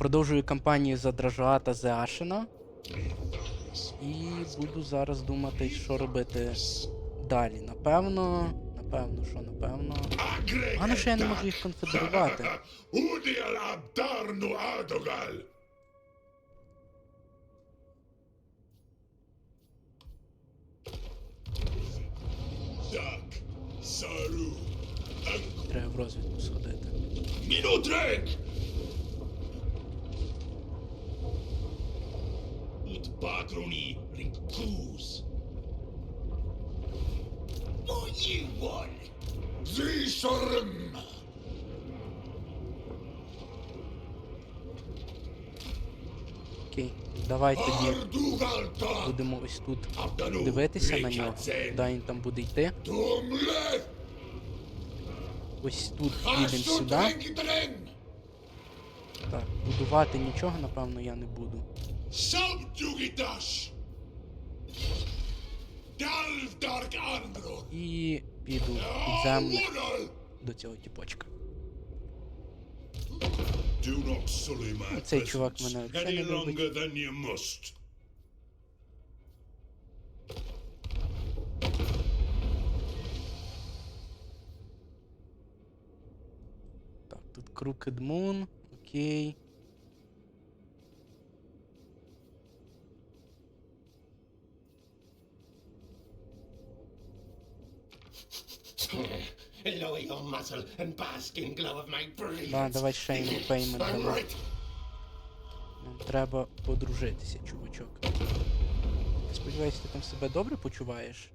продовжую кампанію за Дражуата Зеашина. І буду зараз думати, що робити далі. Напевно. Напевно, що напевно. Погано, що я не можу їх конфедерувати. Udial abdarnu adogal. Треба в розвідку сходити. Minutrek! Ut patroni rinkus. Mojiwon! Zisorm! Окей. Давай тоді будемо ось тут дивитися на нього. Куди він там буде йти. Ось тут їдемо сюди. Так, будувати нічого, напевно, я не буду. Dalvdark Andron! І піду під землю до цього тіпочка. Цей чувак мене взагалі не любить. Так, тут Crooked Moon, окей. Lower your muzzle and bask in glow of my brilliance. Да, давай йому пеймент I'm right. Нам треба подружитися, чувачок. Сподіваюсь, ти там себе добре почуваєш?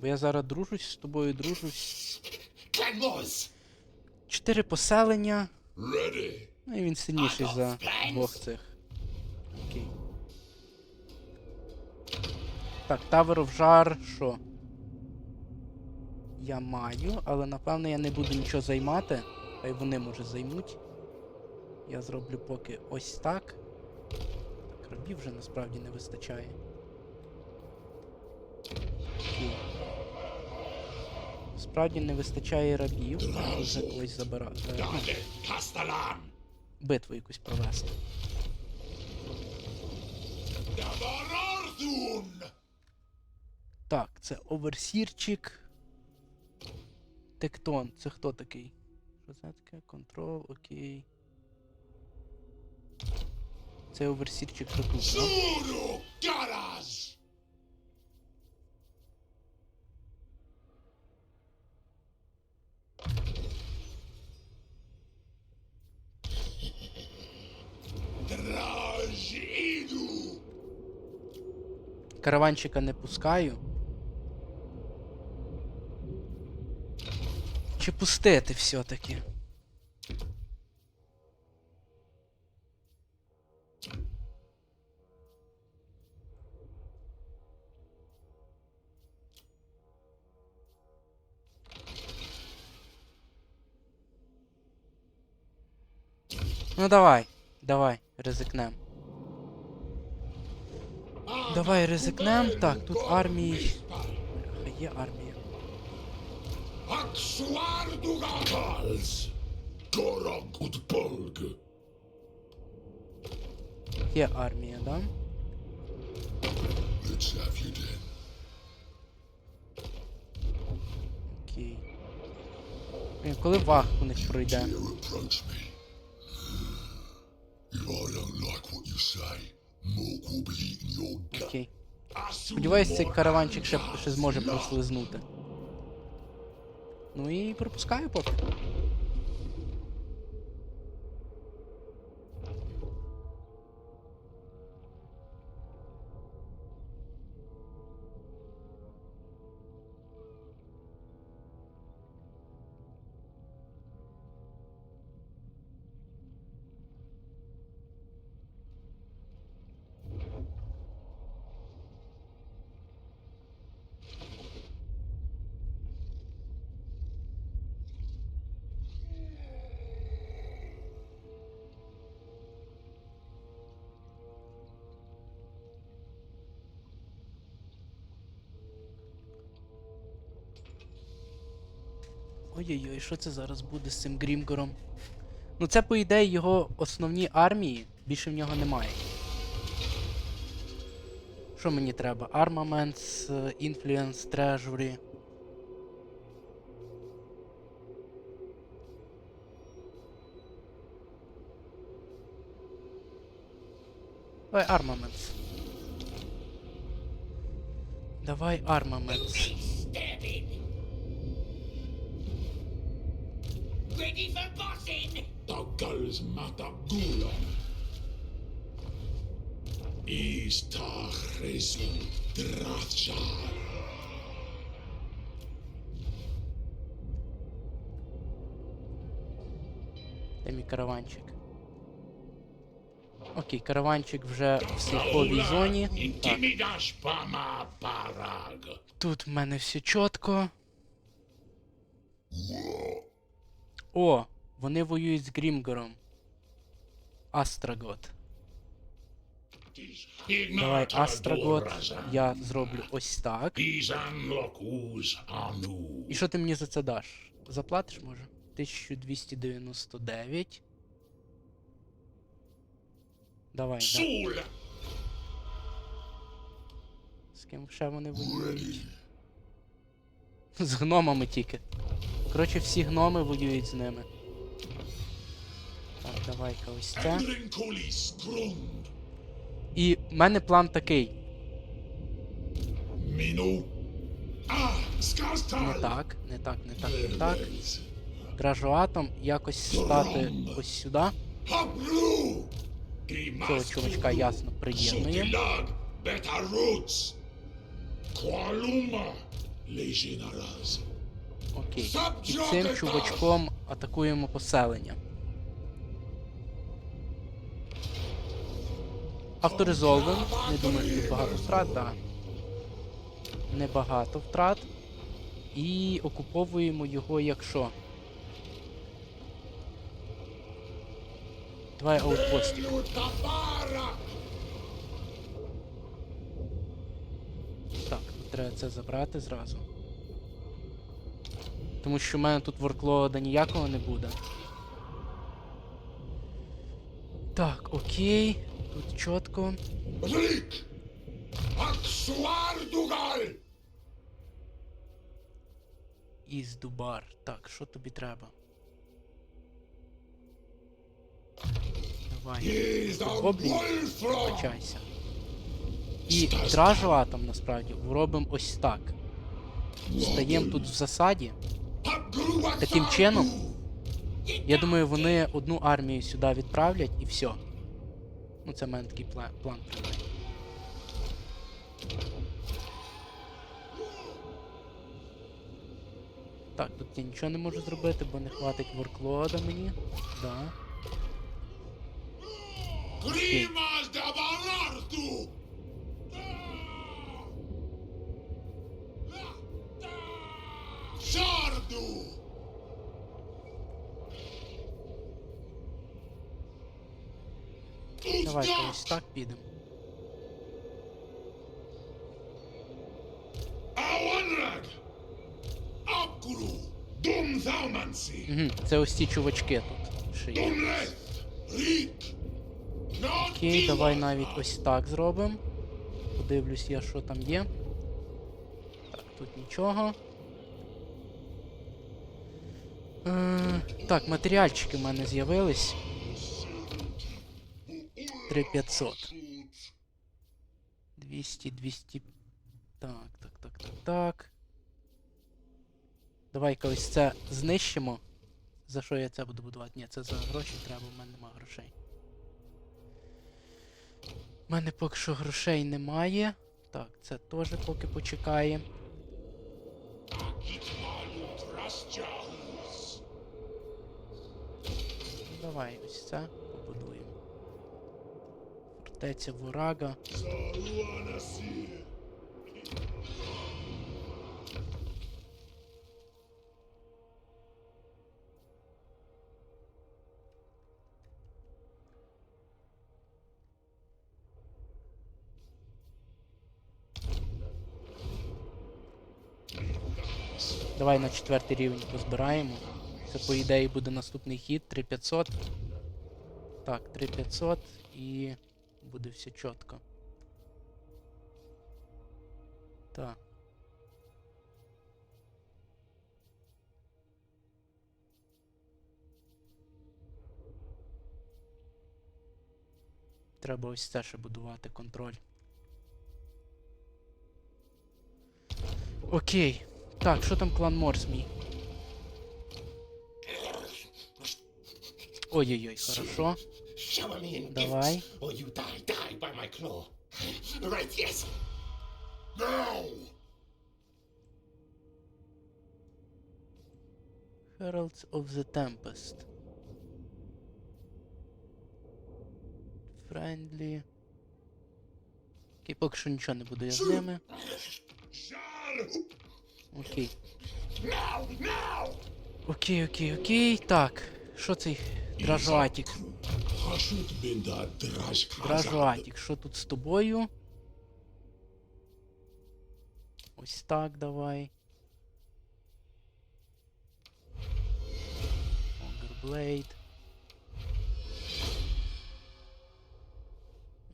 Бо я зараз дружусь з тобою, дружусь. Clanmores! Чотири поселення. Ready. Ну і він сильніший за двох цих. Окей. Так, Tower of Jar, що? Я маю, але напевно я не буду нічого займати. Хай вони може займуть. Я зроблю поки ось так. Так, рабів вже насправді не вистачає. Окей. Справді не вистачає рабів. Вже когось забирати. Е, битву якусь провести. Так, це оверсірчик. Тектон. Це хто такий? Що це таке? Контрол, окей. Це оверсірчик тут, idu. Караванчика не пускаю. Чи пустити все-таки? Ну давай, давай, ризикнем. Давай ризикнем. Так, тут. Бляха, Є армія. Gorog Bolg. Є армія, да? Let's have you then. Окей. Блін, коли вах у них пройде? You approach me. If I don't like what you say, Mork will be eating your gut. Окей. Сподіваюсь, цей караванчик ще, ще зможе прослизнути. Ну і пропускаю поки. Ой-ой-ой, що це зараз буде з цим Грімгором? Ну це, по ідеї, його основні армії, більше в нього немає. Що мені треба? Armaments, е, Influence, Treasury. Давай Armaments. Давай Armaments. Ready for bossing. Taggals Matagulon. Istachresu Drathjar. Де мій караванчик? Окей, караванчик вже в сільховій зоні. Так, тут в мене все чітко. О, вони воюють з Грімгором. Астрагот. Давай Астрагот. Я зроблю ось так. І що ти мені за це даш? Заплатиш, може? 1299. Давай, да. З ким ще вони воюють? З гномами тільки. Коротше, всі гноми воюють з ними. Так, давай-ка ось це. І в мене план такий. Не так, не так, не так, не так. Гражуатом якось стати ось сюди. Цього чувачка ясно. Legionaras. Окей. І цим чувачком атакуємо поселення. Авторизовуємо. Не думаю, що тут багато втрат, так. Небагато втрат. І окуповуємо його якщо. Давай. Lutabara. Так, треба це забрати зразу. Тому що в мене тут ворклода ніякого не буде. Так, окей. Тут чітко. Із Дубар. Так, що тобі треба? Давай, качайся. І дражу атом насправді робимо ось так. Стаємо тут в засаді. Таким чином, я думаю, вони одну армію сюди відправлять і все. Ну, це в мене такий план, принаймні. Так, тут я нічого не можу зробити, бо не хватить ворклода мені. Да. Grimas Давайте ось так підемо. Угу, це ось ці чувачки тут. Ще є. Окей, давай навіть ось так зробимо. Подивлюсь я, що там є. Так, тут нічого. Е, так, матеріальчики в мене з'явились. 3500. 200, 200. Так, так, так, так, так. Давай-ка ось це знищимо. За що я це буду будувати? Ні, це за гроші треба, в мене немає грошей. У мене поки що грошей немає. Так, це теж поки почекає. Давай ось це. Фортеця Ворага. Давай на четвертий рівень позбираємо. Це по ідеї буде наступний хід 3500. Так, 3500 і буде все чітко. Так. Треба ось це ще будувати контроль. Окей. Так, що там клан Морс мій? Ой-ой-ой, хорошо. Shower me in Давай. gifts, or you die, die by my claw. Right, yes. Now! Heralds of the Tempest. Friendly. Окей, поки що нічого не буду я з ними. Окей. Now, now! Окей, окей, окей. Так. Що цей Дражуатік? Hashut bin da Drashkazan. Дражуатік, що тут з тобою? Ось так давай. Огерблейд.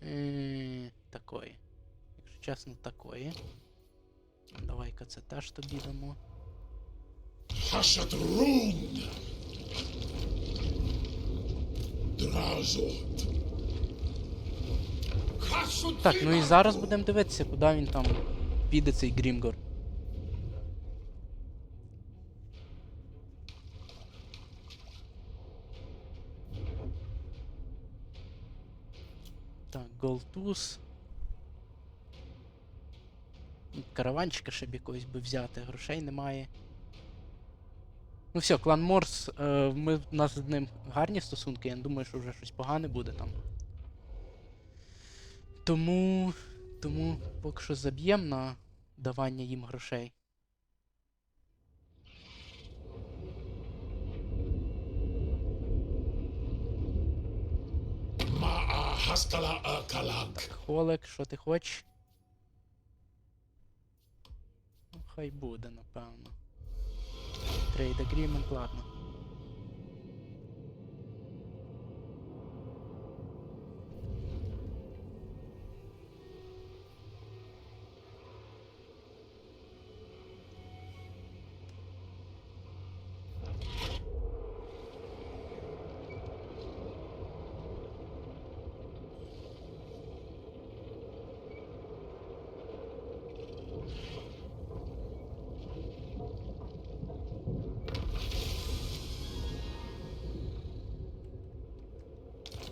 Е, Такої. Якщо чесно, такої. Давай-ка це теж тобі дамо. Hashat Hashut Так, ну і зараз будемо дивитися, куди він там піде цей Грімгор. Так, Голтус. Караванчика ще б якогось би взяти, грошей немає. Ну все, клан Морс, е, ми, в нас з ним гарні стосунки, я не думаю, що вже щось погане буде там. Тому. Тому поки що заб'ємо на давання їм грошей. Холек, що ти хочеш? Ну, хай буде, напевно. Трейд agreement, ладно.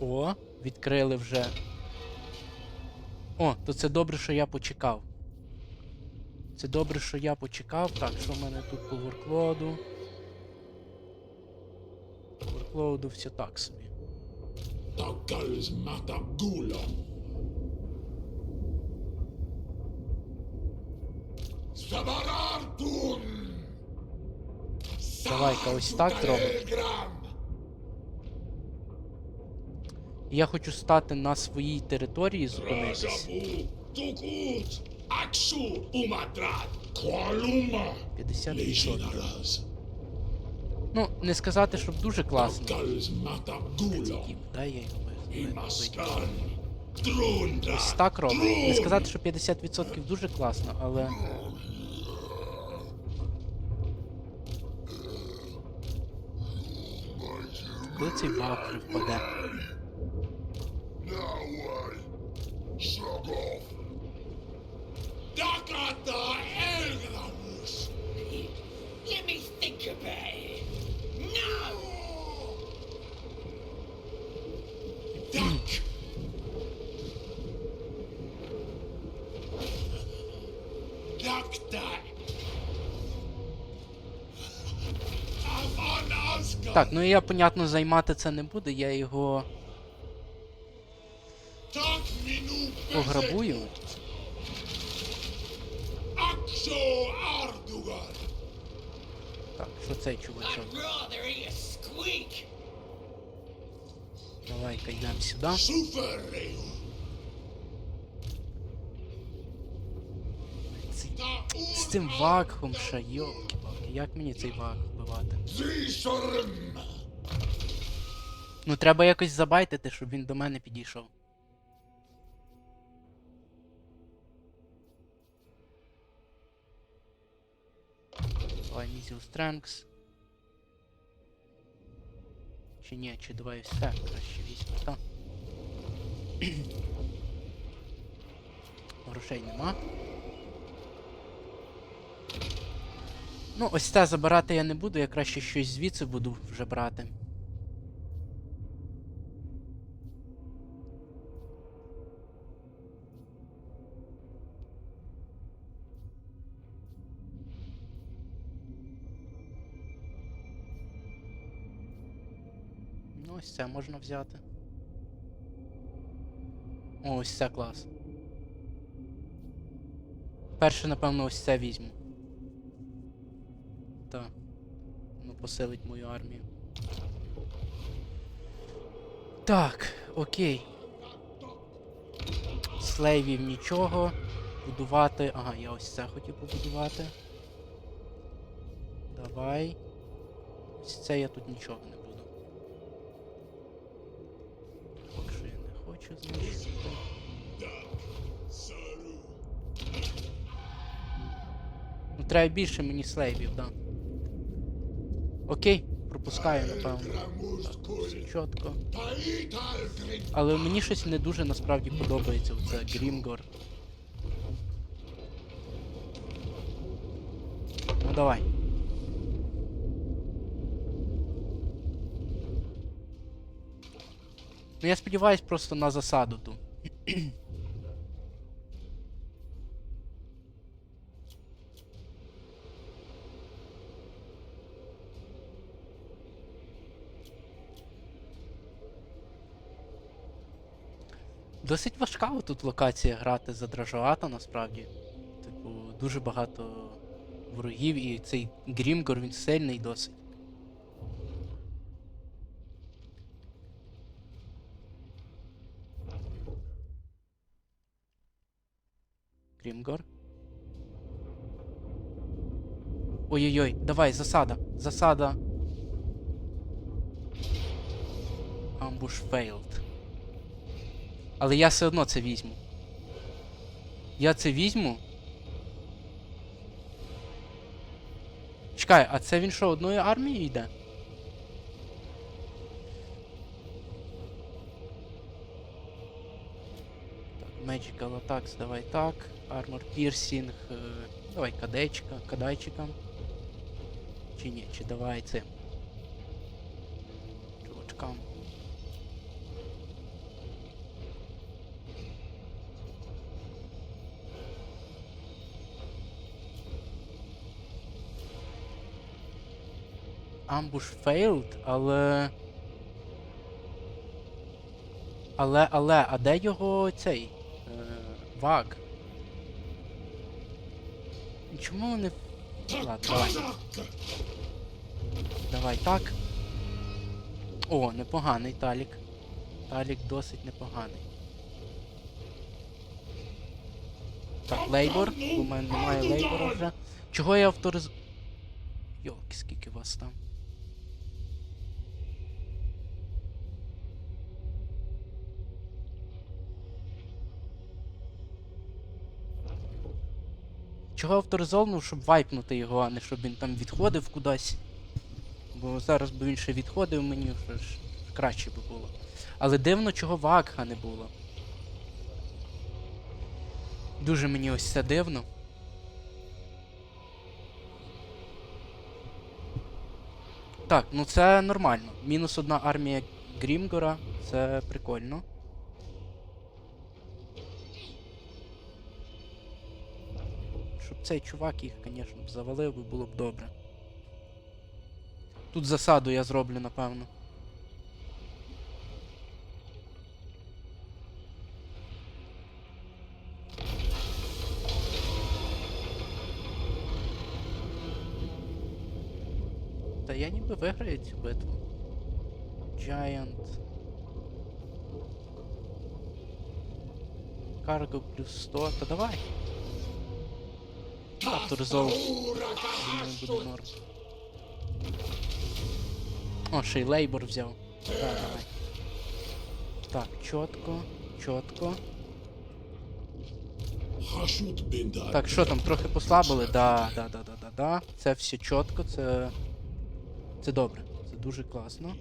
О, відкрили вже. О, то це добре, що я почекав. Це добре, що я почекав. Так, що в мене тут по ворклоду? По ворклоду все так собі. Давай-ка ось так зробимо. Я хочу стати на своїй території зупинитись. Aksu, 50%. Ну, не сказати, щоб дуже класно. Дай я його Ось так робимо. Не сказати, що 50% дуже класно, але. Коли цей вже впаде? Dakata Elgramus, Let me think about it. No! Dak, Dakta, Avanaska, Так, ну я, понятно, займати це не буду, я його пограбую. Так, що цей чувачок? Давай-ка йдемо сюди. Ці- З цим вакхом ще, йолки-палки, як мені цей вак вбивати? Ну, треба якось забайтити, щоб він до мене підійшов. Мізіл Стренкс. Чи ні, чи давай все, краще візьму, так. Грошей нема. Ну, ось це забирати я не буду, я краще щось звідси буду вже брати. Ось це можна взяти. О, ось це клас. Перше, напевно, ось це візьму. Так. Ну, посилить мою армію. Так, окей. Слейвів нічого. Будувати. Ага, я ось це хотів побудувати. Давай. Ось це я тут нічого не буду. Треба більше мені слейвів, да. Окей, пропускаю, напевно. Так, все чітко. Але мені щось не дуже насправді подобається оце Грімгор. Ну давай. Ну я сподіваюсь просто на засаду ту. Досить важка тут локація грати за Дражоата, насправді. Типу, дуже багато ворогів, і цей Грімгор він сильний досить. Грімгор. Ой-ой-ой, давай, засада. Засада. Амбуш failed. Але я все одно це візьму. Я це візьму. Чекай, а це він що, одною армією йде? Так, Magical Attacks, давай так. Armor Piercing. е, Давай кадечка, кадайчикам. Чи ні, чи давай цим. Чувачкам. Ambush failed, але. Але, але, а де його цей? Е, ваг? Чому вони. Ладно, давай. Давай так. О, непоганий Талік. Талік досить непоганий. Так, лейбор. У мене немає лейбора вже. Чого я авториз... Йолки, скільки вас там? Чого авторизовнув, щоб вайпнути його, а не щоб він там відходив кудись. Бо зараз би він ще відходив мені, що ж краще би було. Але дивно, чого Вакха не було. Дуже мені ось це дивно. Так, ну це нормально. Мінус одна армія Грімгора, це прикольно. Цей чувак їх, звісно, б завалив би, було б добре. Тут засаду я зроблю, напевно. Та я ніби виграю цю битву. Giant. Карго плюс 100. Та давай. Авторизов. Думаю, буде норм. О, ще й лейбор взяв. Так, давай. Так, чітко, чітко. Так, що там, трохи послабили? Да, да, да, да, да, да. Це все чітко, це. Це добре. Це дуже класно.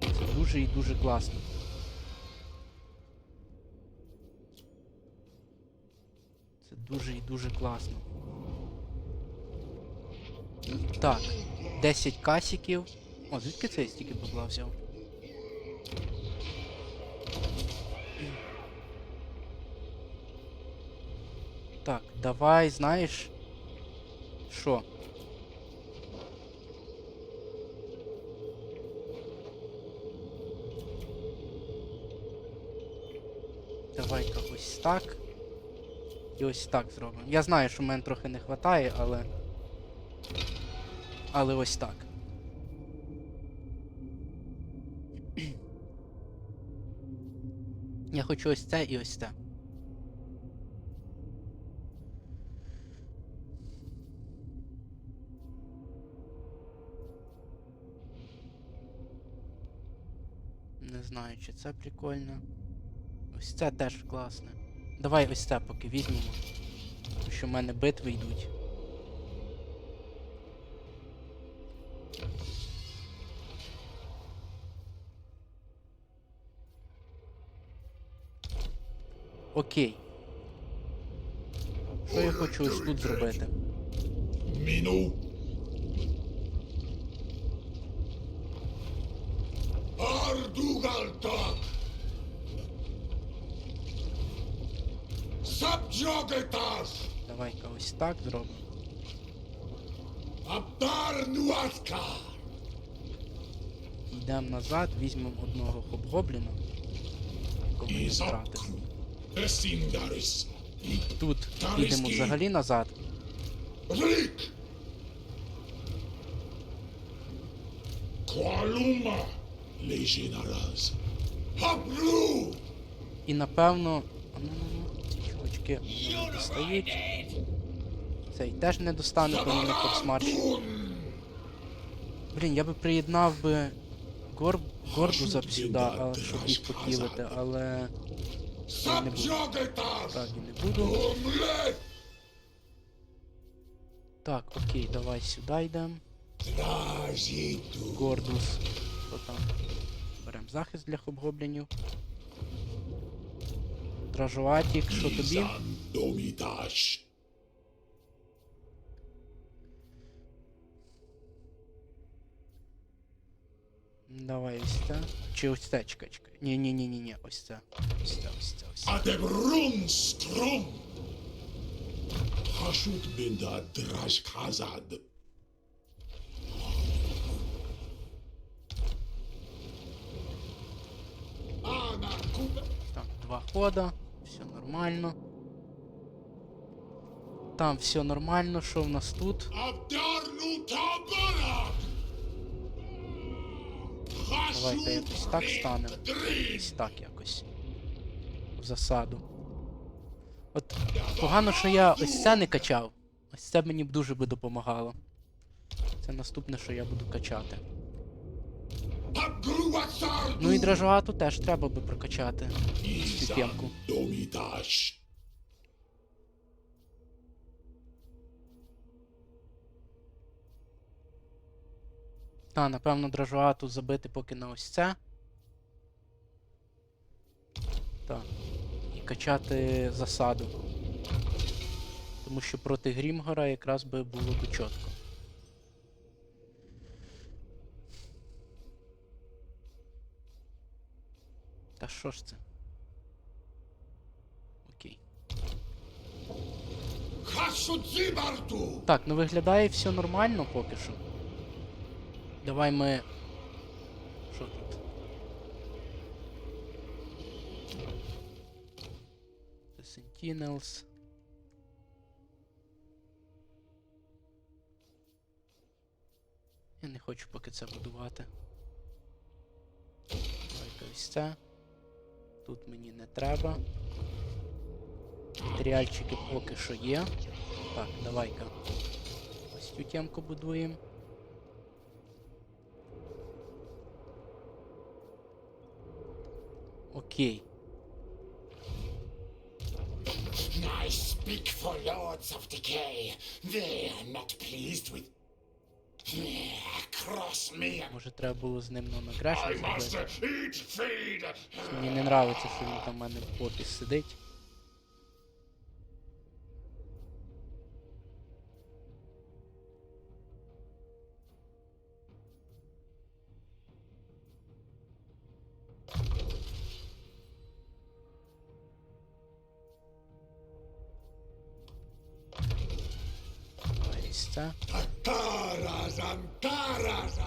Це дуже і дуже класно. Дуже і дуже класно. Так, 10 касіків. О, звідки це я стільки бабла взяв? Так, давай, знаєш. Що? Давай-ка ось так. І ось так зробимо. Я знаю, що мене трохи не вистачає, але. Але ось так. Я хочу ось це і ось це. Не знаю, чи це прикольно. Ось це теж класне. Давай ось це поки візьмемо. Тому що в мене битви йдуть. Окей. Що я хочу ось тут зробити? Minu. Давай-ка ось так зробимо. Йдемо назад, візьмемо одного хоб-гобліна, якого я втратив. Тут підемо взагалі назад. Kualuma. Legionaras. Hablu. І напевно. Не достають. Цей теж не достане, бо вони форсмарш. Блін, я би приєднав би гор... горбуза б сюди, щоб їх покілити, але. Я не буду. Справді не буду. Так, окей, давай сюди йдемо. Гордус. Що там? Беремо захист для хоб-гоблінів. Дражуватік, що тобі? Izan Domitash. Давай ось це. Чи ось це, чекай, чекай. Ні, ні, ні, ні, ні, ось це. Ось це, ось це, ось це. Adebrun Strum. Hashut binda Drashkazad. Anakuda. Так, два хода, Все нормально. Там все нормально, що в нас тут? Давайте якось так станемо. Ось так якось. В засаду. От погано, що я ось це не качав. Ось це мені б дуже би допомагало. Це наступне, що я буду качати. Ну і дражуату теж треба би прокачати. Цю Та, напевно, дражуату забити поки на ось це. Так. І качати засаду. Тому що проти Грімгора якраз би було би чітко. Та що ж це? Окей. Так, ну виглядає все нормально поки що. Давай ми. Що тут? The Sentinels. Я не хочу поки це будувати. Давай-ка ось це. Тут мені не треба. Матеріальчики поки що є. Так, давай-ка. Ось цю темку будуємо. Окей. I speak for lords of decay. They are not pleased with. Cross me. Може треба було з ним грешно зробити. Мені не нравиться, що він там в мене в попі сидить. Ось це. Каразантараза!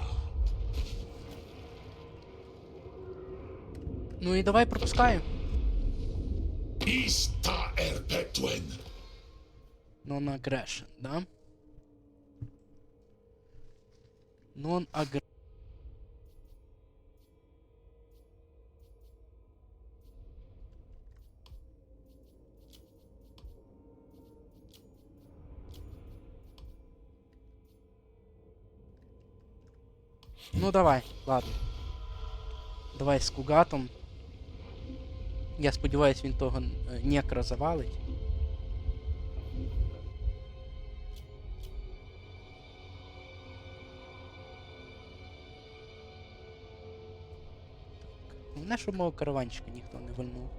Ну и давай пропускаем. Іста ерпетуен. Non aggression, да? Non aggression. Ну давай, ладно. Давай з Кугатом. Я сподіваюсь, він того е, некра завалить. Щоб мого караванчика ніхто не вальнув.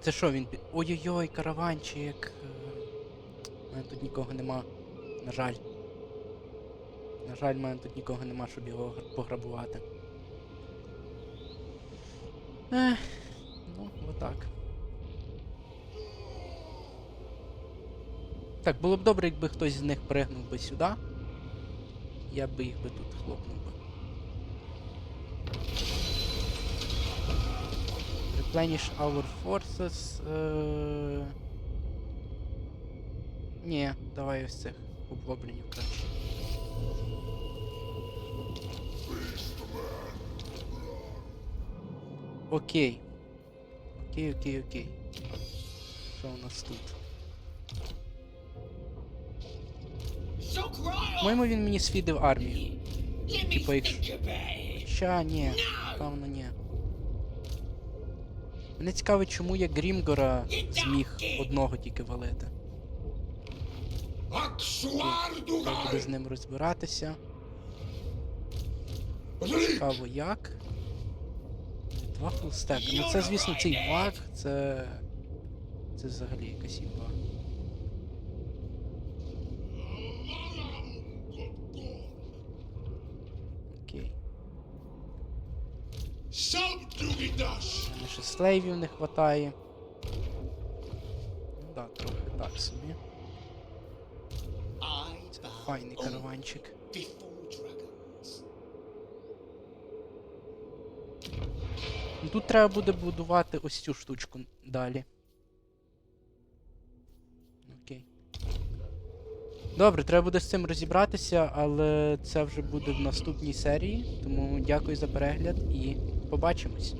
Це що він. Ой-ой-ой, караванчик. Е, У мене тут нікого нема. На жаль. На жаль, в мене тут нікого нема, щоб його пограбувати. Ех, ну, отак. Так, було б добре, якби хтось з них пригнув би сюди. Я би їх би тут хлопнув би. Replenish our forces. Е... Ні, давай ось цих гоблінів краще. Окей. Окей, окей, окей. Що у нас тут? По-моєму, він мені сфідив армію. Типа, think. Ща, ні, певно, ні. Мене цікавить, чому я Грімгора зміг одного тільки валити. Треба буде з ним розбиратися. Цікаво як. Два фулстека. Ну це, звісно, цей баг, це. Це взагалі якась імба. Окей. Subdugidas. Мене ще слейвів не хватає. Ну да, трохи так собі. Файний караванчик. Ну, Тут треба буде будувати ось цю штучку далі. Окей. Добре, треба буде з цим розібратися, але це вже буде в наступній серії. Тому дякую за перегляд і побачимось.